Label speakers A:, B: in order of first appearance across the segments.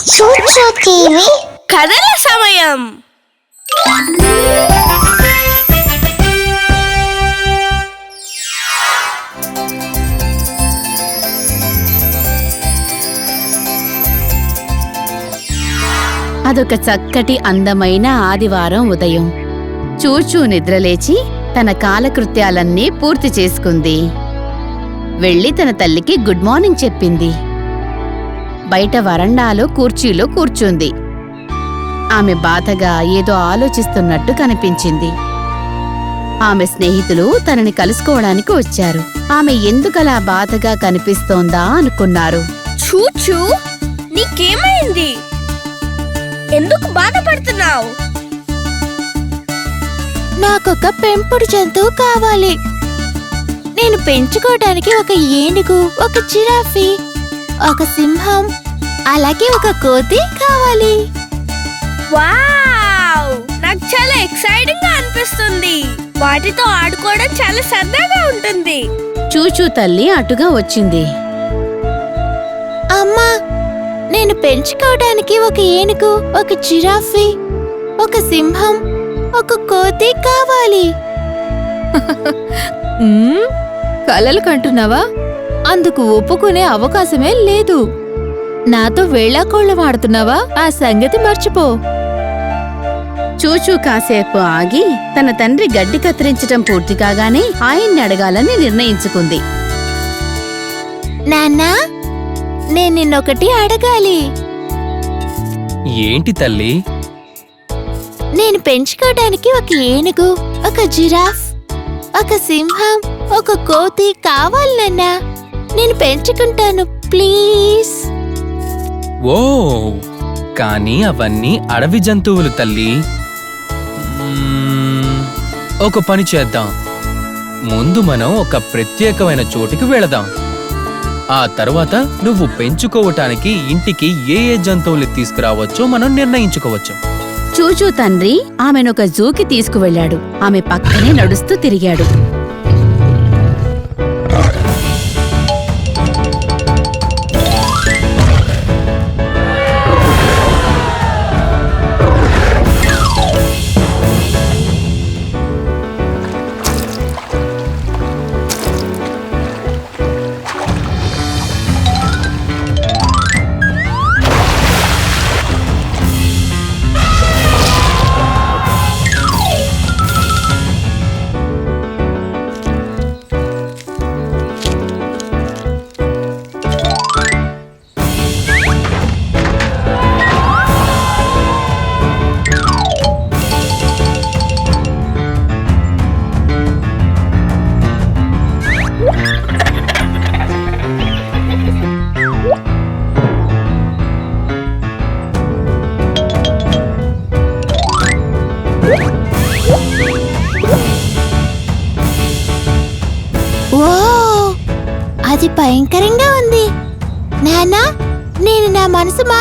A: చూచు టీవీ
B: కథల సమయం.
C: అదొక చక్కటి అందమైన ఆదివారం ఉదయం. చూచూ నిద్రలేచి తన కాలకృత్యాలన్నీ పూర్తి చేసుకుంది. వెళ్ళి తన తల్లికి గుడ్ మార్నింగ్ చెప్పింది. బయట వరండాలో కుర్చీలో కూర్చుంది. ఆమె బాధగా ఏదో ఆలోచిస్తున్నట్టు కనిపించింది. ఆమె స్నేహితులు తనని కలుసుకోవడానికి వచ్చారు. ఆమె ఎందుకలా బాధగా కనిపిస్తోందా అనుకున్నారు.
B: చూచు నీకేమైంది? ఎందుకు బాధపడుతున్నావు?
A: నాకొక పెంపుడు జంతువు కావాలి. నేను పెంచుకోవడానికి ఒక ఏనుగు ఒక జిరాఫీ ఒక సింహం అలాగే ఒక కోతి కావాలి.
B: వావ్! నాకు చాలా ఎక్సైటింగ్గా అనిపిస్తుంది. వాటితో ఆడుకోవడం చాలా సరదాగా ఉంటుంది.
C: చూచూ తల్లి అటుగా వచ్చింది.
A: అమ్మా నేను పెంచుకోవడానికి ఒక ఏనుగు ఒక జిరాఫీ ఒక సింహం ఒక కోతి కావాలి?
D: కలలు కంటున్నావా? అందుకు ఒప్పుకునే అవకాశమే లేదు. నాతో వేళాకోళం ఆడుతున్నావా? ఆ సంగతి మర్చిపో.
C: చూచూ కాసేపు ఆగి తన తండ్రి గడ్డి కత్తిరించటం పూర్తి కాగానే ఆయన్ని అడగాలని నిర్ణయించుకుంది.
A: నాన్నా నేను నిన్నొకటి అడగాలి.
E: ఏంటి తల్లి?
A: నేను పెంచుకోవడానికి ఒక ఏనుగు ఒక జిరాఫ్ ఒక సింహం ఒక కోతి కావాలి నాన్నా. నేను పెంచుకుంటాను ప్లీజ్.
E: ఓ కానీ అవన్నీ అడవి జంతువులు తల్లి. ఒక పని చేద్దాం. ముందు మనం ఒక ప్రత్యేకమైన చోటికి వెళదాం. ఆ తర్వాత నువ్వు పెంచుకోవటానికి ఇంటికి ఏ ఏ జంతువులు తీసుకురావచ్చో మనం నిర్ణయించుకోవచ్చు.
C: చూచూ తండ్రి ఆమెనొక జూకి తీసుకువెళ్ళాడు. ఆమె పక్కనే నడుస్తూ తిరిగాడు.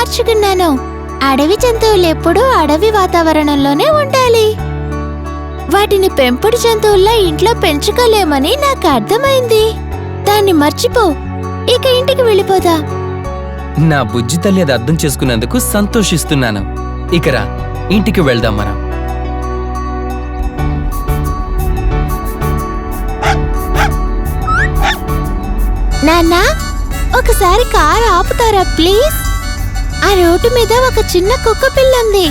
A: మనసు మార్చుకున్నాను. అడవి జంతువులు ఎప్పుడూ అడవి వాతావరణంలోనే ఉండాలి. వాటిని పెంపుడు జంతువుల్లా ఇంట్లో పెంచుకోలేమని నాకు అర్థమైంది. దాన్ని మర్చిపో. ఇక ఇంటికి వెళ్ళిపోదా?
E: నా బుజ్జి తల్లి అది అర్థం చేసుకున్నందుకు సంతోషిస్తున్నాను. ఇకరా ఇంటికి వెళ్దాం మనం
A: నాన్నా ఒకసారి కారు ఆపుతారా ప్లీజ్? ఆ రోడ్డు మీద ఒక చిన్న కుక్క పిల్ల ఉంది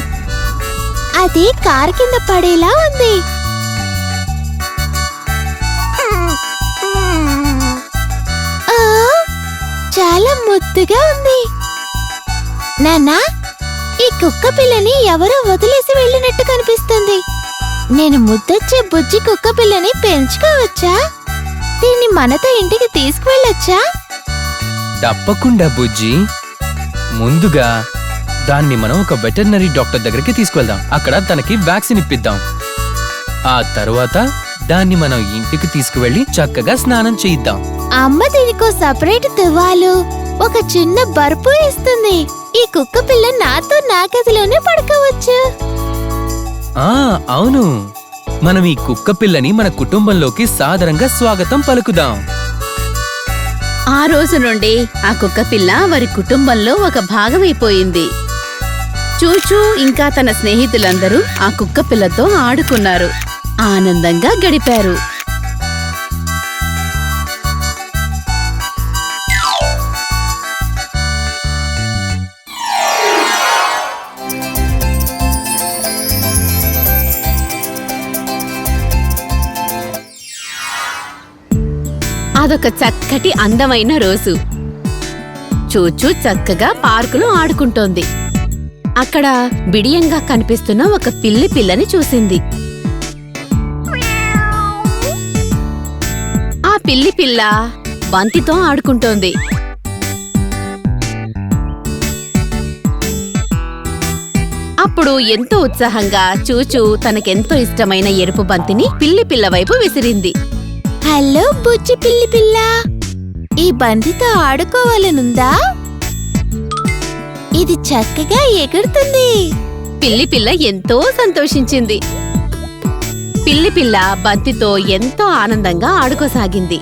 A: అది కారు కింద పడేలా ఉంది. ఆ, చాలా ముద్దుగా ఉంది. నాన్నా ఈ కుక్క పిల్లని ఎవరో వదిలేసి వెళ్ళినట్టు కనిపిస్తుంది. నేను ముద్దొచ్చే బుజ్జి కుక్క పిల్లని పెంచుకోవచ్చా? దీన్ని మనతో ఇంటికి తీసుకువెళ్ళొచ్చా?
E: తప్పకుండా బుజ్జి. ముందుగా దాన్ని మనం ఒక వెటర్నరీ డాక్టర్ దగ్గరికి తీసుకువెళ్దాం అక్కడ తనకి వ్యాక్సిన్ ఇప్పిద్దాం. ఆ తర్వాత దాన్ని మనం ఇంటికి తీసుకువెళ్ళి చక్కగా స్నానం చేయిద్దాం.
A: అమ్మ దీనికో సపరేట్ తువ్వాలు ఒక చిన్న బరుపు ఇస్తుంది ఈ కుక్క పిల్ల నాతో నా గదిలోనే పడుకోవచ్చు.
E: ఆ అవును. మనం ఈ కుక్క పిల్లని మన కుటుంబంలోకి సాదరంగా స్వాగతం పలుకుదాం.
C: ఆ రోజు నుండి ఆ కుక్క పిల్ల వారి కుటుంబంలో ఒక భాగమైపోయింది. చూచూ ఇంకా తన స్నేహితులందరూ ఆ కుక్క పిల్లతో ఆడుకున్నారు. ఆనందంగా గడిపారు. అదొక చక్కటి అందమైన రోజు. చూచూ చక్కగా పార్కులో ఆడుకుంటోంది. అక్కడ బిడియంగా కనిపిస్తున్న ఒక పిల్లి పిల్లని చూసింది. ఆ పిల్లి పిల్ల బంతితో ఆడుకుంటోంది. అప్పుడు ఎంతో ఉత్సాహంగా చూచూ తనకెంతో ఇష్టమైన ఎరుపు బంతిని పిల్లి పిల్ల వైపు విసిరింది.
A: హలో బుజ్జి పిల్లి పిల్ల. ఈ బంతితో ఆడుకోవాలనుందా? ఇది చక్కగా ఎగురుతుంది.
C: పిల్లి పిల్ల ఎంతో సంతోషించింది. పిల్లి పిల్ల బంతితో ఎంతో ఆనందంగా ఆడుకోసాగింది.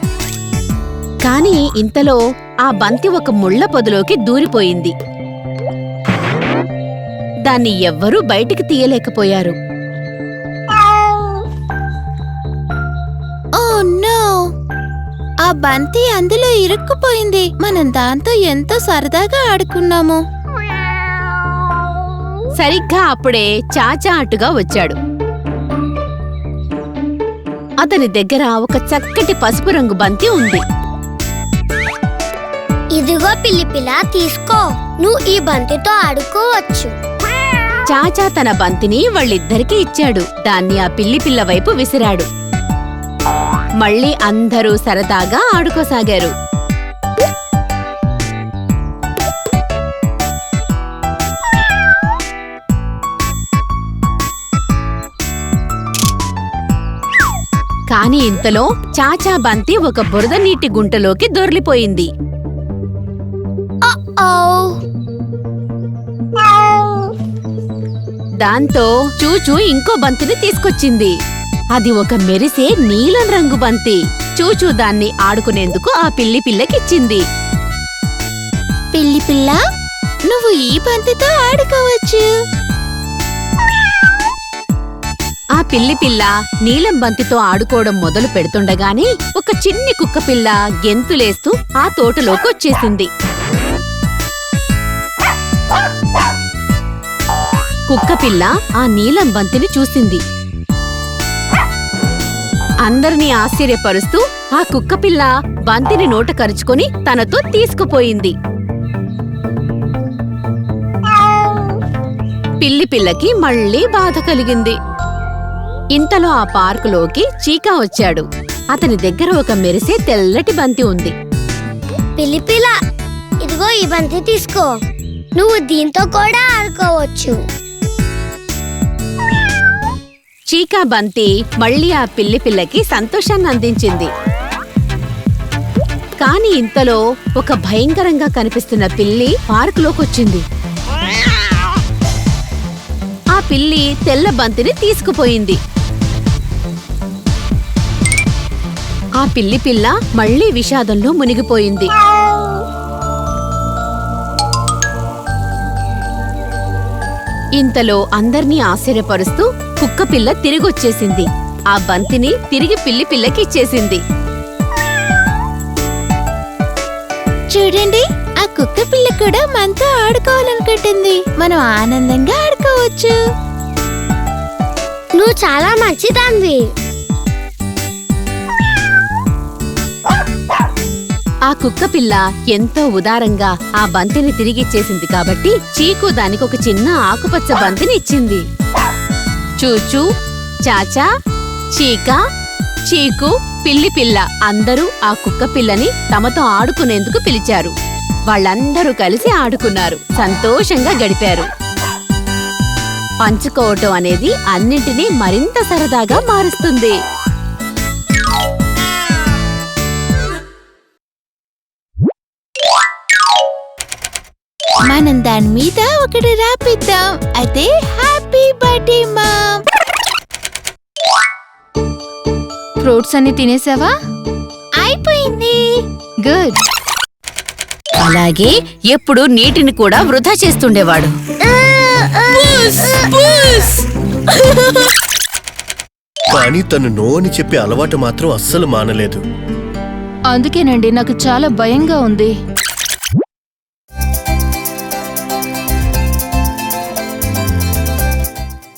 C: కాని ఇంతలో ఆ బంతి ఒక ముళ్ళ పొదలోకి దూరిపోయింది. దాన్ని ఎవ్వరూ బయటికి తీయలేకపోయారు.
A: ఆ బంతి అందులో ఇరుక్కుపోయింది. మనం దాంతో ఎంతో సరదాగా ఆడుకున్నాము.
C: సరిగ్గా అప్పుడే చాచా అటుగా వచ్చాడు. అతని దగ్గర ఒక చక్కటి పసుపు రంగు బంతి ఉంది.
F: ఇదిగో పిల్లి పిల్ల తీసుకో. నువ్వు ఈ బంతితో ఆడుకోవచ్చు.
C: చాచా తన బంతిని వాళ్ళిద్దరికీ ఇచ్చాడు. దాన్ని ఆ పిల్లి పిల్ల వైపు విసిరాడు. మళ్ళీ అందరూ సరదాగా ఆడుకోసాగారు. కాని ఇంతలో చాచా బంతి ఒక బురద నీటి గుంటలోకి దొర్లిపోయింది. దాంతో చూచూ ఇంకో బంతిని తీసుకొచ్చింది. అది ఒక మెరిసే నీలం రంగు బంతి. చూచూ దాన్ని ఆడుకునేందుకు ఆ పిల్లి పిల్లకిచ్చింది.
A: పిల్లి పిల్ల నువ్వు ఈ బంతితో ఆడుకోవచ్చు.
C: ఆ పిల్లి పిల్ల నీలం బంతితో ఆడుకోవడం మొదలు పెడుతుండగానే ఒక చిన్ని కుక్క పిల్ల గెంతులేస్తూ ఆ తోటలోకి వచ్చేసింది కుక్క పిల్ల ఆ నీలం బంతిని చూసింది. అందరినీ ఆశ్చర్యపరుస్తూ ఆ కుక్క పిల్ల బంతిని నోట కరుచుకొని తనతో తీసుకుపోయింది. పిల్లి పిల్లకి మళ్ళీ బాధ కలిగింది. ఇంతలో ఆ పార్కులోకి చీకా వచ్చాడు. అతని దగ్గర ఒక మెరిసే తెల్లటి బంతి ఉంది.
F: పిల్లిపిల్ల ఇదిగో ఈ బంతి తీసుకో. నువ్వు దీంతో కూడా ఆడుకోవచ్చు.
C: చీకా బంతి మళ్ళీ ఆ పిల్లి పిల్లకి సంతోషాన్ని అందించింది. కాని ఇంతలో ఒక భయంకరంగా కనిపిస్తున్న పిల్లి పార్కులోకొచ్చింది. ఆ పిల్లి తెల్ల బంతిని తీసుకుపోయింది. ఆ పిల్లి పిల్ల మళ్ళీ విషాదంలో మునిగిపోయింది. ఇంతలో అందర్నీ ఆశ్చర్యపరుస్తూ కుక్క పిల్ల తిరిగొచ్చేసింది. ఆ బంతిని తిరిగి పిల్లి పిల్లకి ఇచ్చేసింది.
A: చూడండి ఆ కుక్క పిల్ల కూడా మనతో ఆడుకోవాలనుకుంటుంది. మనం ఆనందంగా ఆడుకోవచ్చు.
F: నువ్వు చాలా మంచిదానివి.
C: ఆ కుక్క పిల్ల ఎంతో ఉదారంగా ఆ బంతిని తిరిగిచ్చేసింది కాబట్టి చీకు దానికి ఒక చిన్న ఆకుపచ్చ బంతిని ఇచ్చింది. చూచూ చాచా చీకా చీకు పిల్లి పిల్ల. అందరూ ఆ కుక్క పిల్లని తమతో ఆడుకునేందుకు పిలిచారు. వాళ్ళందరూ కలిసి ఆడుకున్నారు. సంతోషంగా గడిపారు. పంచుకోవటం అనేది అన్నింటినీ మరింత సరదాగా మారుస్తుంది.
A: మనం దాని మీద ఒకటి రాపిద్దాం. అదే హ్యాపీ బర్త్డే మామ్
D: ఫ్రూట్స్ అన్ని తినేసావా?
A: అయిపోయింది.
D: గుడ్
C: అలాగే ఎప్పుడు నీటిని కూడా వృధా చేస్తుండేవాడు.
G: కానీ తను నో అని చెప్పే అలవాటు మాత్రం అస్సలు మానలేదు.
D: అందుకేనండి నాకు చాలా భయంగా ఉంది.